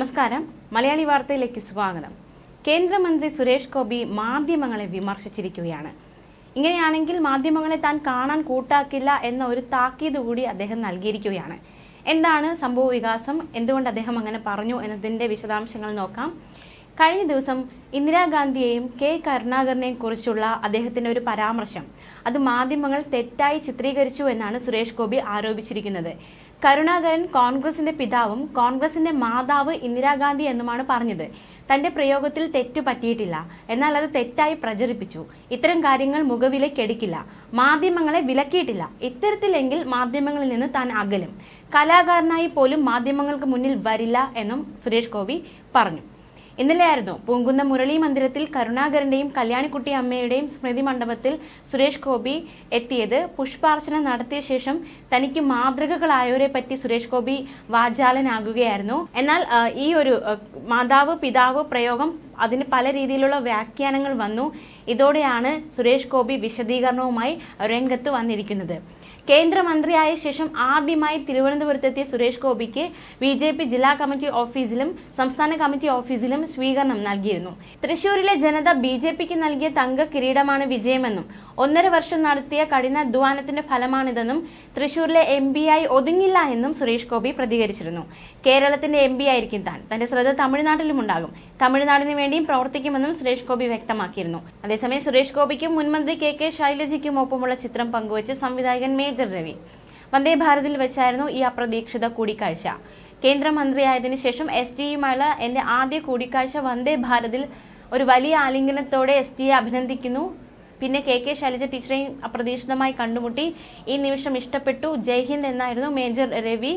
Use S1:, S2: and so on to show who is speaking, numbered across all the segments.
S1: നമസ്കാരം. മലയാളി വാർത്തയിലേക്ക് സ്വാഗതം. കേന്ദ്രമന്ത്രി സുരേഷ് ഗോപി മാധ്യമങ്ങളെ വിമർശിച്ചിരിക്കുകയാണ്. ഇങ്ങനെയാണെങ്കിൽ മാധ്യമങ്ങളെ താൻ കാണാൻ കൂട്ടാക്കില്ല എന്ന ഒരു താക്കീത് കൂടി അദ്ദേഹം നൽകിയിരിക്കുകയാണ്. എന്താണ് സംഭവ വികാസം? എന്തുകൊണ്ട് അദ്ദേഹം അങ്ങനെ പറഞ്ഞു എന്നതിന്റെ വിശദാംശങ്ങൾ നോക്കാം. കഴിഞ്ഞ ദിവസം ഇന്ദിരാഗാന്ധിയെയും കെ കരുണാകരനെയും കുറിച്ചുള്ള അദ്ദേഹത്തിന്റെ ഒരു പരാമർശം. അത് മാധ്യമങ്ങൾ തെറ്റായി ചിത്രീകരിച്ചു എന്നാണ് സുരേഷ് ഗോപി ആരോപിച്ചിരിക്കുന്നത്. കരുണാകരൻ കോൺഗ്രസിന്റെ പിതാവും കോൺഗ്രസിന്റെ മാതാവ് ഇന്ദിരാഗാന്ധി എന്നുമാണ് പറഞ്ഞത്. തന്റെ പ്രയോഗത്തിൽ തെറ്റു പറ്റിയിട്ടില്ല. എന്നാൽ അത് തെറ്റായി പ്രചരിപ്പിച്ചു. ഇത്തരം കാര്യങ്ങൾ മുഖവിലക്കെടുക്കില്ല മാധ്യമങ്ങളെ വിലക്കിയിട്ടില്ല. ഇത്തരത്തിലെങ്കിൽ മാധ്യമങ്ങളിൽ നിന്ന് താൻ അകലും. കലാകാരനായി പോലും മാധ്യമങ്ങൾക്ക് മുന്നിൽ വരില്ല എന്നും സുരേഷ് ഗോപി പറഞ്ഞു. ഇന്നലെയായിരുന്നു പൂങ്കുന്ന മുരളി മന്ദിരത്തിൽ കരുണാകരന്റെയും കല്യാണിക്കുട്ടി അമ്മയുടെയും സ്മൃതി മണ്ഡപത്തിൽ സുരേഷ് ഗോപി എത്തിയത്. പുഷ്പാർച്ചന നടത്തിയ ശേഷം തനിക്ക് മാതൃകകളായവരെ പറ്റി സുരേഷ് ഗോപി വാചാലനാകുകയായിരുന്നു. എന്നാൽ ഈ ഒരു മാതാവ് പിതാവ് പ്രയോഗം അതിന് പല രീതിയിലുള്ള വ്യാഖ്യാനങ്ങൾ വന്നു. ഇതോടെയാണ് സുരേഷ് ഗോപി വിശദീകരണവുമായി രംഗത്ത് വന്നിരിക്കുന്നത്. കേന്ദ്രമന്ത്രിയായ ശേഷം ആദ്യമായി തിരുവനന്തപുരത്തെത്തിയ സുരേഷ് ഗോപിക്ക് ബി ജെ പി ജില്ലാ കമ്മിറ്റി ഓഫീസിലും സംസ്ഥാന കമ്മിറ്റി ഓഫീസിലും സ്വീകരണം നൽകിയിരുന്നു. തൃശൂരിലെ ജനത ബി ജെ പിക്ക് നൽകിയ തങ്ക കിരീടമാണ് വിജയമെന്നും ഒന്നര വർഷം നടത്തിയ കഠിന കഠിനാധ്വാനത്തിന്റെ ഫലമാണിതെന്നും തൃശൂരിലെ എം പി ആയി ഒതുങ്ങില്ല എന്നും സുരേഷ് ഗോപി പ്രതികരിച്ചിരുന്നു. കേരളത്തിന്റെ എം പി ആയിരിക്കും താൻ. തന്റെ ശ്രദ്ധ തമിഴ്നാട്ടിലും ഉണ്ടാകും. തമിഴ്നാടിന് വേണ്ടിയും പ്രവർത്തിക്കുമെന്നും സുരേഷ് ഗോപി വ്യക്തമാക്കിയിരുന്നു. അതേസമയം സുരേഷ് ഗോപിക്കും മുൻമന്ത്രി കെ കെ ശൈലജയ്ക്കും ഒപ്പമുള്ള ചിത്രം പങ്കുവച്ച് സംവിധായകൻ മേജർ രവി. വന്ദേ ഭാരതിൽ വെച്ചായിരുന്നു ഈ അപ്രതീക്ഷിത കൂടിക്കാഴ്ച. കേന്ദ്രമന്ത്രിയായതിനു ശേഷം എസ് ടിയുമായുള്ള എന്റെ ആദ്യ കൂടിക്കാഴ്ച വന്ദേ ഭാരതിൽ ഒരു വലിയ ആലിംഗനത്തോടെ എസ് ടിയെ അഭിനന്ദിക്കുന്നു. പിന്നെ കെ കെ ശൈലജ ടീച്ചറെയും അപ്രതീക്ഷിതമായി കണ്ടുമുട്ടി. ഈ നിമിഷം ഇഷ്ടപ്പെട്ടു. ജയ്ഹിന്ദ് എന്നായിരുന്നു മേജർ രവി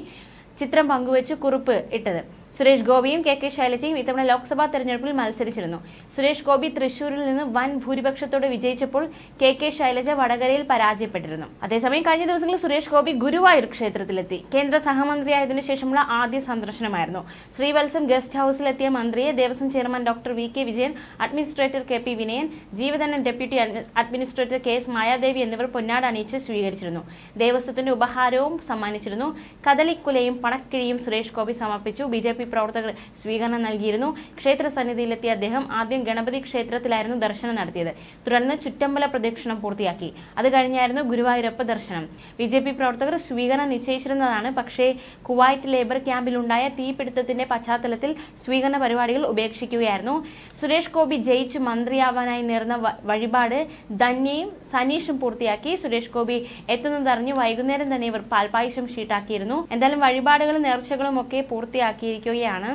S1: ചിത്രം പങ്കുവച്ച് കുറിപ്പ് ഇട്ടത്. സുരേഷ് ഗോപിയും കെ കെ ശൈലജയും ഇത്തവണ ലോക്സഭാ തെരഞ്ഞെടുപ്പിൽ മത്സരിച്ചിരുന്നു. സുരേഷ് ഗോപി തൃശൂരിൽ നിന്ന് വൻ ഭൂരിപക്ഷത്തോടെ വിജയിച്ചപ്പോൾ കെ കെ ശൈലജ വടകരയിൽ പരാജയപ്പെട്ടിരുന്നു. അതേസമയം കഴിഞ്ഞ ദിവസങ്ങളിൽ സുരേഷ് ഗോപി ഗുരുവായൂർ ക്ഷേത്രത്തിലെത്തി. കേന്ദ്ര സഹമന്ത്രിയായതിനു ശേഷമുള്ള ആദ്യ സന്ദർശനമായിരുന്നു. ശ്രീവത്സം ഗസ്റ്റ് ഹൌസിലെത്തിയ മന്ത്രിയെ Devaswom chairman doctor V K Vijayan administrator K P Vinayan Jeevadhanan deputy administrator K S Mayadevi എന്നിവർ പൊന്നാട് അണിയിച്ച് സ്വീകരിച്ചിരുന്നു. ദേവസ്വത്തിന്റെ ഉപഹാരവും സമ്മാനിച്ചിരുന്നു. കദളിക്കുലയും പണക്കിഴിയും സുരേഷ് ഗോപി സമർപ്പിച്ചു. ബി ജെ പി പ്രവർത്തകർ സ്വീകരണം നൽകിയിരുന്നു. ക്ഷേത്ര സന്നിധിയിലെത്തിയ അദ്ദേഹം ആദ്യം ഗണപതി ക്ഷേത്രത്തിലായിരുന്നു ദർശനം നടത്തിയത്. തുടർന്ന് ചുറ്റമ്പല പ്രദക്ഷിണം പൂർത്തിയാക്കി. അത് കഴിഞ്ഞായിരുന്നു ഗുരുവായൂരപ്പ ദർശനം. ബി ജെ പി പ്രവർത്തകർ സ്വീകരണം നിശ്ചയിച്ചിരുന്നതാണ്. പക്ഷേ കുവൈറ്റ് ലേബർ ക്യാമ്പിലുണ്ടായ തീപിടുത്തത്തിന്റെ പശ്ചാത്തലത്തിൽ സ്വീകരണ പരിപാടികൾ ഉപേക്ഷിക്കുകയായിരുന്നു. സുരേഷ് ഗോപി ജയിച്ച് മന്ത്രിയാവാനായി നേർന്ന വഴിപാട് ധന്യയും സനീഷും പൂർത്തിയാക്കി. സുരേഷ് ഗോപി എത്തുന്നതറിഞ്ഞ് വൈകുന്നേരം തന്നെ ഇവർ പാൽപായസം ഷീട്ടാക്കിയിരുന്നു. എന്തായാലും വഴിപാടുകളും നേർച്ചകളും ഒക്കെ പൂർത്തിയാക്കിയിരിക്കുകയാണ്.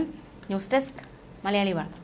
S1: ന്യൂസ് ഡെസ്ക് മലയാളി വാർത്ത.